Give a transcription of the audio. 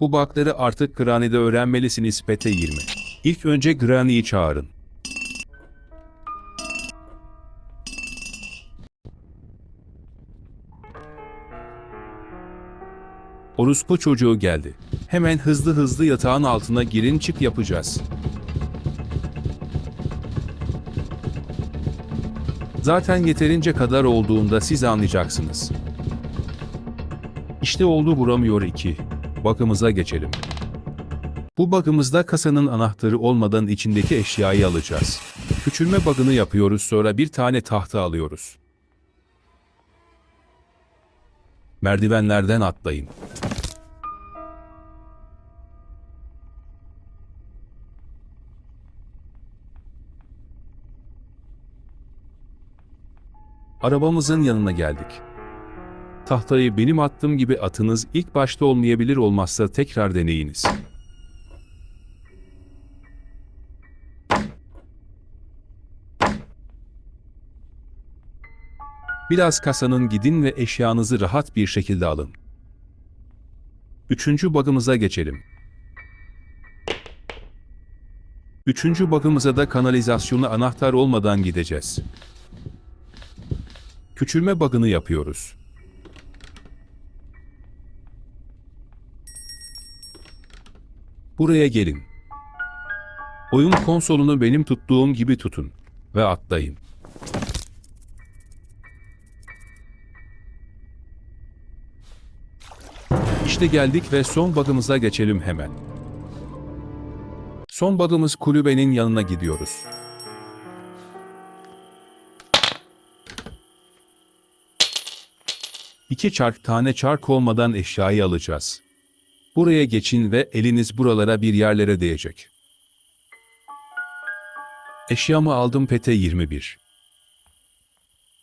Bu bakları artık Granny'de öğrenmelisiniz Pete 20. İlk önce Granny'yi çağırın. Orospu çocuğu geldi. Hemen hızlı hızlı yatağın altına girin çık yapacağız. Zaten yeterince kadar olduğunda siz anlayacaksınız. İşte oldu vuramıyor 2. Bakımıza geçelim. Bu bakımızda kasanın anahtarı olmadan içindeki eşyayı alacağız. Küçülme bug'ını yapıyoruz sonra bir tane tahta alıyoruz. Merdivenlerden atlayın. Arabamızın yanına geldik. Tahtayı benim attığım gibi atınız ilk başta olmayabilir olmazsa tekrar deneyiniz. Biraz kasanın gidin ve eşyanızı rahat bir şekilde alın. Üçüncü bug'ımıza geçelim. Üçüncü bug'ımıza da kanalizasyonu anahtar olmadan gideceğiz. Küçülme bug'ını yapıyoruz. Buraya gelin. Oyun konsolunu benim tuttuğum gibi tutun ve atlayın. İşte geldik ve son bug'ımıza geçelim hemen. Son bug'ımız kulübenin yanına gidiyoruz. İki çark tane çark olmadan eşyayı alacağız. Buraya geçin ve eliniz buralara bir yerlere değecek. Eşyamı aldım pete 21.